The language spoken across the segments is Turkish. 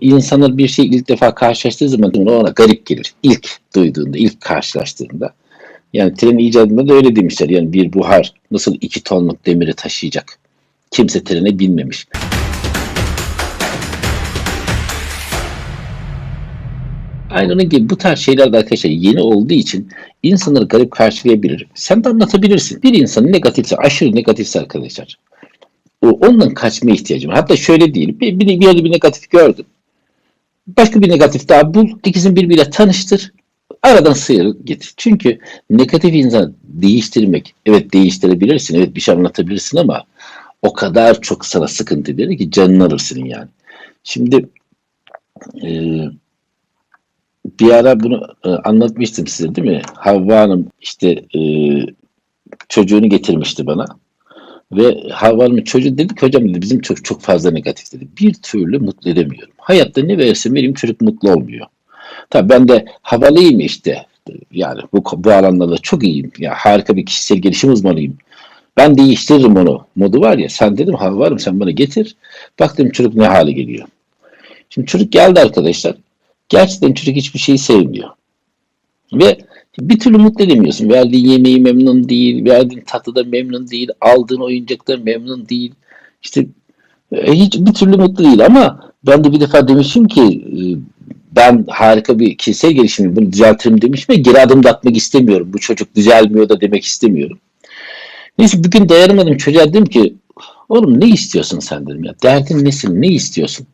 İnsanlar bir şey ilk defa karşılaştığı zaman ona garip gelir. İlk duyduğunda, ilk karşılaştığında. Yani tren icadında da öyle demişler. Yani bir buhar nasıl iki tonluk demiri taşıyacak? Kimse trene binmemiş. Aynı onun gibi bu tarz şeyler de arkadaşlar yeni olduğu için insanları garip karşılayabilir. Sen de anlatabilirsin. Bir insan negatifse, aşırı negatifse arkadaşlar. Ondan kaçma ihtiyacım var. Hatta şöyle değil. Bir, bir, bir yerde bir negatif gördüm. Başka bir negatif daha bul. İkisini birbiriyle tanıştır. Aradan sıyır git. Çünkü negatif insan değiştirmek, evet değiştirebilirsin, evet bir şey anlatabilirsin ama o kadar çok sana sıkıntı verir ki canını alırsın yani. Şimdi e, bir ara bunu e, anlatmıştım size değil mi? Havva Hanım işte e, çocuğunu getirmişti bana. Ve Havva Hanım'ın çocuğu dedi ki hocam dedi bizim çocuk çok fazla negatif dedi. Bir türlü mutlu edemiyorum. Hayatta ne verirse vereyim çocuk mutlu olmuyor. Tabii ben de havalıyım işte. Yani bu, bu alanlarda çok iyiyim. Ya harika bir kişisel gelişim uzmanıyım. Ben değiştiririm onu. Modu var ya. Sen dedim Havva'rım sen bana getir. Baktım çocuk ne hale geliyor. Şimdi çocuk geldi arkadaşlar. Gerçekten çocuk hiçbir şeyi sevmiyor. Ve bir türlü mutlu edemiyorsun. Verdiğin yemeği memnun değil, verdiğin tatlıda memnun değil, aldığın oyuncakta memnun değil. İşte e, hiç bir türlü mutlu değil ama ben de bir defa demişim ki e, ben harika bir kişisel gelişimim bunu düzeltirim demişim ve geri adım da atmak istemiyorum. Bu çocuk düzelmiyor da demek istemiyorum. Neyse bir gün dayanamadım çocuğa dedim ki oğlum ne istiyorsun sen dedim ya. Derdin nesin ne istiyorsun?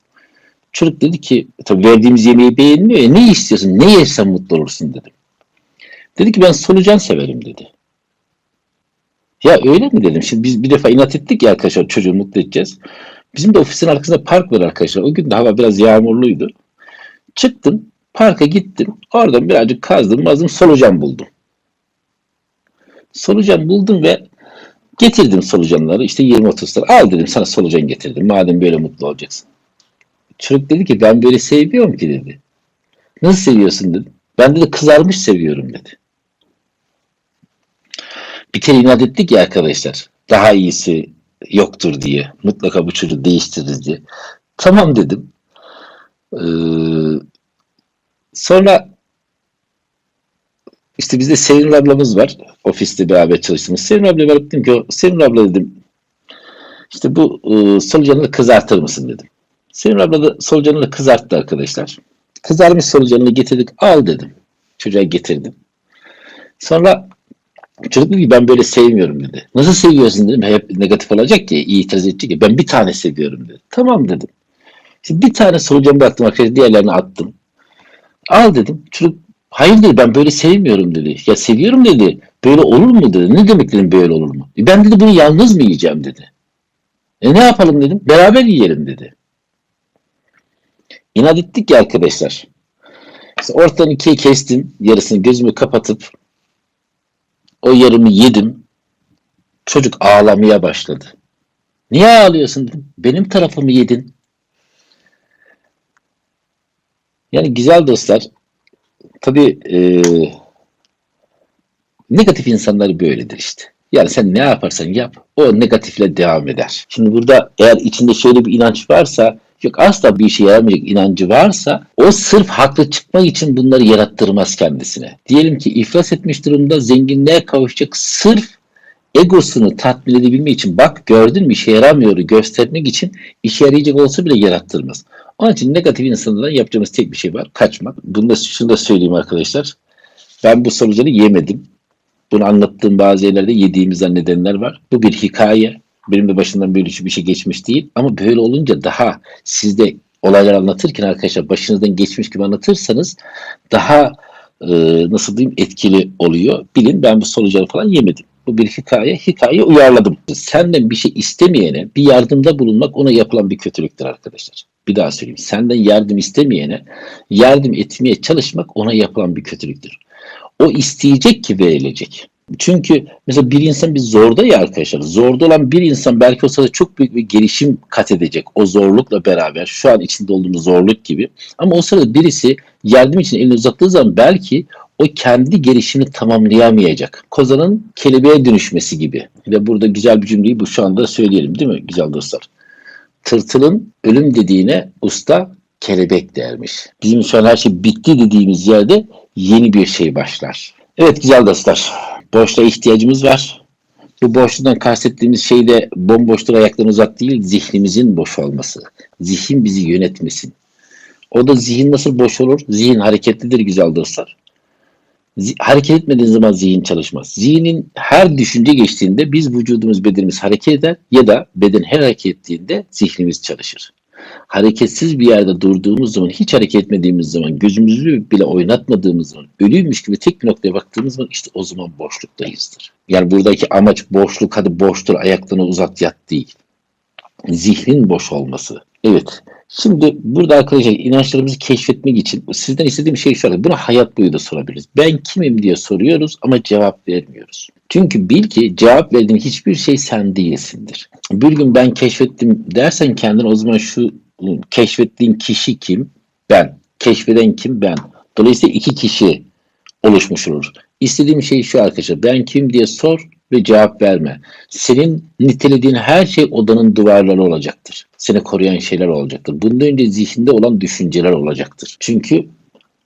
Çocuk dedi ki tabii verdiğimiz yemeği beğenmiyor ya ne istiyorsun ne yersen mutlu olursun dedim. Dedi ki ben solucan severim dedi. Ya öyle mi dedim. Şimdi biz bir defa inat ettik ya arkadaşlar çocuğu mutlu edeceğiz. Bizim de ofisin arkasında park var arkadaşlar. O gün de hava biraz yağmurluydu. Çıktım parka gittim. Oradan birazcık kazdım mazdım solucan buldum. Solucan buldum ve getirdim solucanları. İşte 20-30 tane. Al dedim sana solucan getirdim. Madem böyle mutlu olacaksın. Çocuk dedi ki ben böyle sevmiyorum ki dedi. Nasıl seviyorsun dedim. Ben dedi kızarmış seviyorum dedi. Kere inat ettik ya arkadaşlar. Daha iyisi yoktur diye. Mutlaka bu çocuğu değiştiririz diye. Tamam dedim. Ee, sonra işte bizde Sevim ablamız var. Ofiste beraber çalıştığımız. Sevim abla var dedim ki Sevim abla dedim işte bu e, solucanını kızartır mısın dedim. Sevim abla da solucanını kızarttı arkadaşlar. Kızarmış solucanını getirdik al dedim. Çocuğa getirdim. Sonra çocuk dedi ki ben böyle sevmiyorum dedi. Nasıl seviyorsun dedim. Hep negatif olacak ki itiraz edecek ki ben bir tane seviyorum dedi. Tamam dedim. Şimdi bir tane solucan bıraktım arkadaşlar diğerlerini attım. Al dedim. Çocuk hayır dedi ben böyle sevmiyorum dedi. Ya seviyorum dedi. Böyle olur mu dedi. Ne demek dedim böyle olur mu? E ben dedi bunu yalnız mı yiyeceğim dedi. E ne yapalım dedim. Beraber yiyelim dedi. İnat ettik ya arkadaşlar. İşte ortadan ikiye kestim. Yarısını gözümü kapatıp o yarımı yedim. Çocuk ağlamaya başladı. Niye ağlıyorsun dedim. Benim tarafımı yedin. Yani güzel dostlar tabii e, negatif insanlar böyledir işte. Yani sen ne yaparsan yap o negatifle devam eder. Şimdi burada eğer içinde şöyle bir inanç varsa yok asla bir işe yaramayacak inancı varsa o sırf haklı çıkmak için bunları yarattırmaz kendisine. Diyelim ki iflas etmiş durumda zenginliğe kavuşacak sırf egosunu tatmin edebilmek için bak gördün mü işe yaramıyor göstermek için işe yarayacak olsa bile yarattırmaz. Onun için negatif insanlardan yapacağımız tek bir şey var. Kaçmak. Bunu da, şunu da söyleyeyim arkadaşlar. Ben bu solucanı yemedim. Bunu anlattığım bazı yerlerde yediğimi zannedenler var. Bu bir hikaye. Benim de başından böyle bir şey geçmiş değil. Ama böyle olunca daha sizde olaylar anlatırken arkadaşlar başınızdan geçmiş gibi anlatırsanız daha e, nasıl diyeyim etkili oluyor. Bilin ben bu solucanı falan yemedim. Bu bir hikaye. Hikaye uyarladım. Senden bir şey istemeyene bir yardımda bulunmak ona yapılan bir kötülüktür arkadaşlar. Bir daha söyleyeyim. Senden yardım istemeyene yardım etmeye çalışmak ona yapılan bir kötülüktür. O isteyecek ki verilecek. Çünkü mesela bir insan bir zorda ya arkadaşlar. Zorda olan bir insan belki o sırada çok büyük bir gelişim kat edecek. O zorlukla beraber şu an içinde olduğumuz zorluk gibi. Ama o sırada birisi yardım için elini uzattığı zaman belki o kendi gelişini tamamlayamayacak. Kozanın kelebeğe dönüşmesi gibi. Ve burada güzel bir cümleyi bu şu anda söyleyelim değil mi güzel dostlar? Tırtılın ölüm dediğine usta kelebek dermiş. Bizim şu an her şey bitti dediğimiz yerde yeni bir şey başlar. Evet güzel dostlar. Boşluğa ihtiyacımız var. Bu boşluktan kastettiğimiz şey de bomboşluk ayaktan uzak değil, zihnimizin boş olması. Zihin bizi yönetmesin. O da zihin nasıl boş olur? Zihin hareketlidir güzel dostlar. Hareket etmediğin zaman zihin çalışmaz. Zihnin her düşünce geçtiğinde biz vücudumuz, bedenimiz hareket eder ya da beden her hareket ettiğinde zihnimiz çalışır. Hareketsiz bir yerde durduğumuz zaman, hiç hareket etmediğimiz zaman, gözümüzü bile oynatmadığımız zaman, ölüymüş gibi tek bir noktaya baktığımız zaman işte o zaman boşluktayızdır. Yani buradaki amaç boşluk, hadi boştur, ayaklarını uzat yat değil. Zihnin boş olması. Evet. Şimdi burada arkadaşlar inançlarımızı keşfetmek için sizden istediğim şey şu. Bunu hayat boyu da sorabiliriz. Ben kimim diye soruyoruz ama cevap vermiyoruz. Çünkü bil ki cevap verdiğin hiçbir şey sen değilsindir. Bir gün ben keşfettim dersen kendine o zaman şu keşfettiğin kişi kim? Ben. Keşfeden kim? Ben. Dolayısıyla iki kişi oluşmuş olur. İstediğim şey şu arkadaşlar. Ben kim diye sor ve cevap verme. Senin nitelediğin her şey odanın duvarları olacaktır. Seni koruyan şeyler olacaktır. Bundan önce zihinde olan düşünceler olacaktır. Çünkü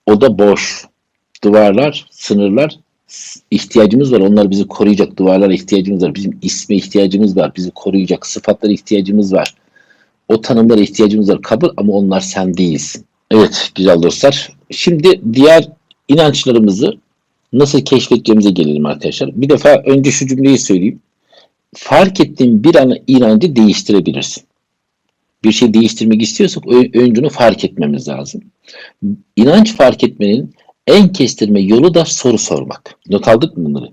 oda boş. Duvarlar, sınırlar ihtiyacımız var. Onlar bizi koruyacak. Duvarlara ihtiyacımız var. Bizim isme ihtiyacımız var. Bizi koruyacak sıfatlara ihtiyacımız var. O tanımlara ihtiyacımız var. Kabul ama onlar sen değilsin. Evet güzel dostlar. Şimdi diğer inançlarımızı nasıl keşfedeceğimize gelelim arkadaşlar. Bir defa önce şu cümleyi söyleyeyim. Fark ettiğin bir ana inancı değiştirebilirsin. Bir şey değiştirmek istiyorsak ö- önce onu fark etmemiz lazım. İnanç fark etmenin en kestirme yolu da soru sormak. Not aldık mı bunları?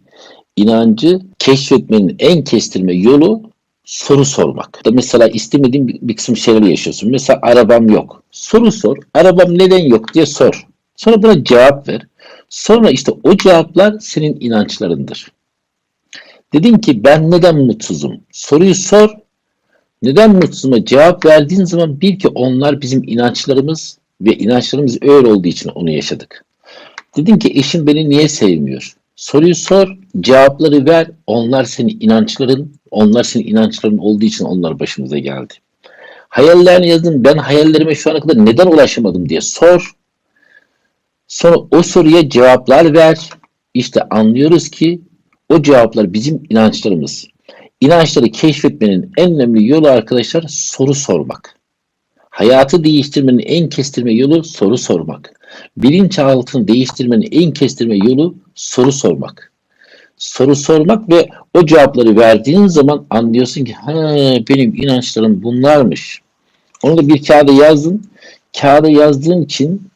İnancı keşfetmenin en kestirme yolu soru sormak. Mesela istemediğin bir, bir kısım şeyler yaşıyorsun. Mesela arabam yok. Soru sor. Arabam neden yok diye sor. Sonra buna cevap ver. Sonra işte o cevaplar senin inançlarındır. Dedin ki ben neden mutsuzum? Soruyu sor. Neden mutsuzuma cevap verdiğin zaman bil ki onlar bizim inançlarımız ve inançlarımız öyle olduğu için onu yaşadık. Dedin ki eşim beni niye sevmiyor? Soruyu sor, cevapları ver. Onlar senin inançların, onlar senin inançların olduğu için onlar başımıza geldi. Hayallerini yazdın. Ben hayallerime şu ana kadar neden ulaşamadım diye sor. Sonra o soruya cevaplar ver. İşte anlıyoruz ki o cevaplar bizim inançlarımız. İnançları keşfetmenin en önemli yolu arkadaşlar soru sormak. Hayatı değiştirmenin en kestirme yolu soru sormak. Bilinçaltını değiştirmenin en kestirme yolu soru sormak. Soru sormak ve o cevapları verdiğin zaman anlıyorsun ki benim inançlarım bunlarmış. Onu da bir kağıda yazdın. Kağıda yazdığın için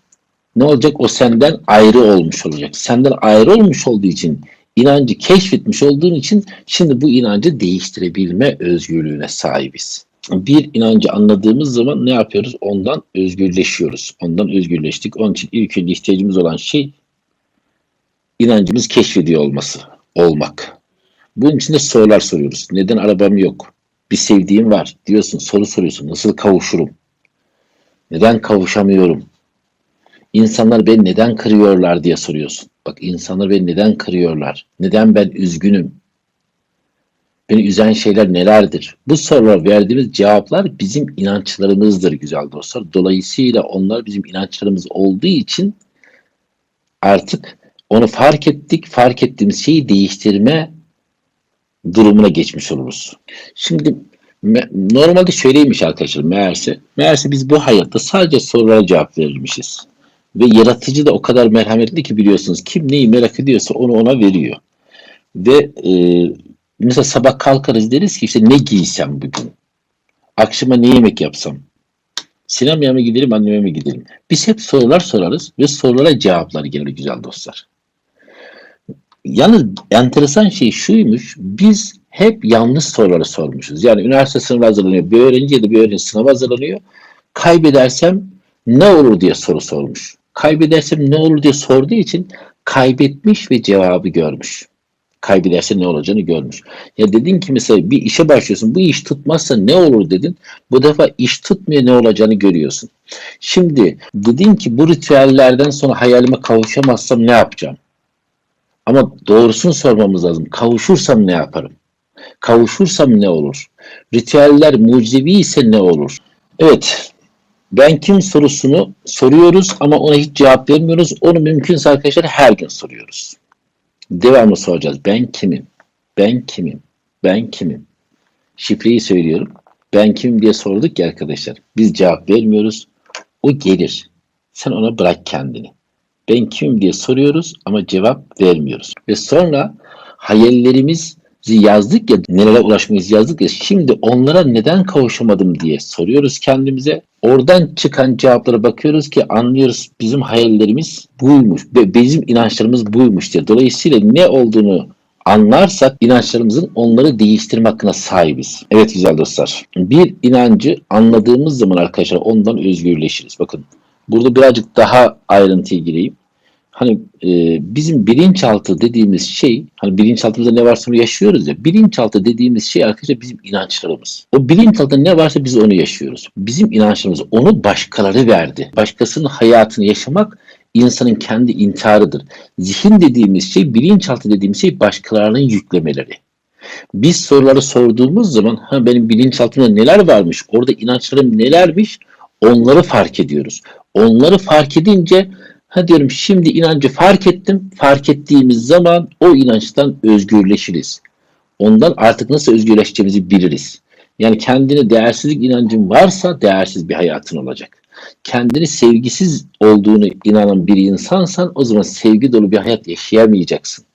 ne olacak? O senden ayrı olmuş olacak. Senden ayrı olmuş olduğu için inancı keşfetmiş olduğun için şimdi bu inancı değiştirebilme özgürlüğüne sahibiz. Bir inancı anladığımız zaman ne yapıyoruz? Ondan özgürleşiyoruz. Ondan özgürleştik. Onun için ilk önce ihtiyacımız olan şey inancımız keşfediyor olması, olmak. Bunun için de sorular soruyoruz. Neden arabam yok? Bir sevdiğim var diyorsun, soru soruyorsun. Nasıl kavuşurum? Neden kavuşamıyorum? İnsanlar beni neden kırıyorlar diye soruyorsun. Bak insanlar beni neden kırıyorlar? Neden ben üzgünüm? Beni üzen şeyler nelerdir? Bu sorular verdiğimiz cevaplar bizim inançlarımızdır güzel dostlar. Dolayısıyla onlar bizim inançlarımız olduğu için artık onu fark ettik. Fark ettiğimiz şeyi değiştirme durumuna geçmiş oluruz. Şimdi normalde şöyleymiş arkadaşlar meğerse. Meğerse biz bu hayatta sadece sorulara cevap verirmişiz. Ve yaratıcı da o kadar merhametli ki biliyorsunuz. Kim neyi merak ediyorsa onu ona veriyor. Ve e, mesela sabah kalkarız deriz ki işte ne giysem bugün? Akşama ne yemek yapsam? Sinemaya mı gidelim, anneme mi gidelim? Biz hep sorular sorarız ve sorulara cevaplar gelir güzel dostlar. Yalnız enteresan şey şuymuş, biz hep yanlış soruları sormuşuz. Yani üniversite sınavı hazırlanıyor, bir öğrenci ya da bir öğrenci sınava hazırlanıyor. Kaybedersem ne olur diye soru sormuş. Kaybedersem ne olur diye sorduğu için kaybetmiş ve cevabı görmüş. Kaybederse ne olacağını görmüş. Ya dedin ki mesela bir işe başlıyorsun. Bu iş tutmazsa ne olur dedin. Bu defa iş tutmuyor ne olacağını görüyorsun. Şimdi dedin ki bu ritüellerden sonra hayalime kavuşamazsam ne yapacağım? Ama doğrusunu sormamız lazım. Kavuşursam ne yaparım? Kavuşursam ne olur? Ritüeller mucizevi ise ne olur? Evet. Ben kim sorusunu soruyoruz ama ona hiç cevap vermiyoruz. Onu mümkünse arkadaşlar her gün soruyoruz. Devamlı soracağız. Ben kimim? Ben kimim? Ben kimim? Şifreyi söylüyorum. Ben kimim diye sorduk ya arkadaşlar. Biz cevap vermiyoruz. O gelir. Sen ona bırak kendini. Ben kimim diye soruyoruz ama cevap vermiyoruz. Ve sonra hayallerimizi yazdık ya, nelere ulaşmayız yazdık ya, şimdi onlara neden kavuşamadım diye soruyoruz kendimize. Oradan çıkan cevaplara bakıyoruz ki anlıyoruz bizim hayallerimiz buymuş ve bizim inançlarımız buymuş diye. Dolayısıyla ne olduğunu anlarsak inançlarımızın onları değiştirme hakkına sahibiz. Evet güzel dostlar. Bir inancı anladığımız zaman arkadaşlar ondan özgürleşiriz. Bakın burada birazcık daha ayrıntıya gireyim. Hani e, bizim bilinçaltı dediğimiz şey, hani bilinçaltımızda ne varsa onu yaşıyoruz ya. Bilinçaltı dediğimiz şey arkadaşlar bizim inançlarımız. O bilinçaltında ne varsa biz onu yaşıyoruz. Bizim inançlarımız onu başkaları verdi. Başkasının hayatını yaşamak insanın kendi intiharıdır. Zihin dediğimiz şey, bilinçaltı dediğimiz şey başkalarının yüklemeleri. Biz soruları sorduğumuz zaman ha benim bilinçaltımda neler varmış, orada inançlarım nelermiş onları fark ediyoruz. Onları fark edince ha diyorum şimdi inancı fark ettim. Fark ettiğimiz zaman o inançtan özgürleşiriz. Ondan artık nasıl özgürleşeceğimizi biliriz. Yani kendine değersizlik inancın varsa değersiz bir hayatın olacak. Kendini sevgisiz olduğunu inanan bir insansan o zaman sevgi dolu bir hayat yaşayamayacaksın.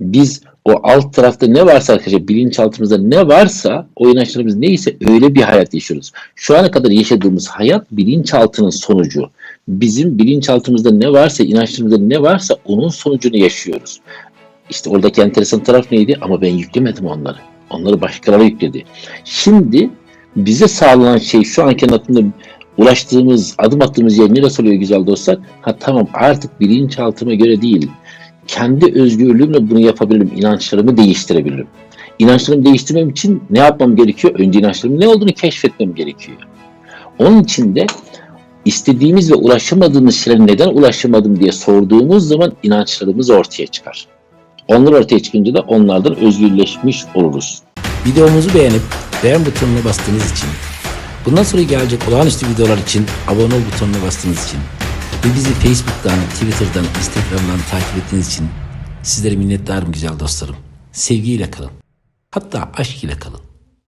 Biz o alt tarafta ne varsa arkadaşlar bilinçaltımızda ne varsa o inançlarımız neyse öyle bir hayat yaşıyoruz. Şu ana kadar yaşadığımız hayat bilinçaltının sonucu. Bizim bilinçaltımızda ne varsa inançlarımızda ne varsa onun sonucunu yaşıyoruz. İşte oradaki enteresan taraf neydi? Ama ben yüklemedim onları. Onları başkaları yükledi. Şimdi bize sağlanan şey şu anki aklımda ulaştığımız, adım attığımız yer neresi oluyor güzel dostlar? Ha tamam artık bilinçaltıma göre değil. Kendi özgürlüğümle bunu yapabilirim. İnançlarımı değiştirebilirim. İnançlarımı değiştirmem için ne yapmam gerekiyor? Önce inançlarımın ne olduğunu keşfetmem gerekiyor. Onun için de istediğimiz ve ulaşamadığımız şeylere neden ulaşamadım diye sorduğumuz zaman inançlarımız ortaya çıkar. Onlar ortaya çıkınca da onlardan özgürleşmiş oluruz. Videomuzu beğenip beğen butonuna bastığınız için, bundan sonra gelecek olağanüstü videolar için abone ol butonuna bastığınız için ve bizi Facebook'tan, Twitter'dan, Instagram'dan takip ettiğiniz için sizlere minnettarım güzel dostlarım. Sevgiyle kalın. Hatta aşk ile kalın.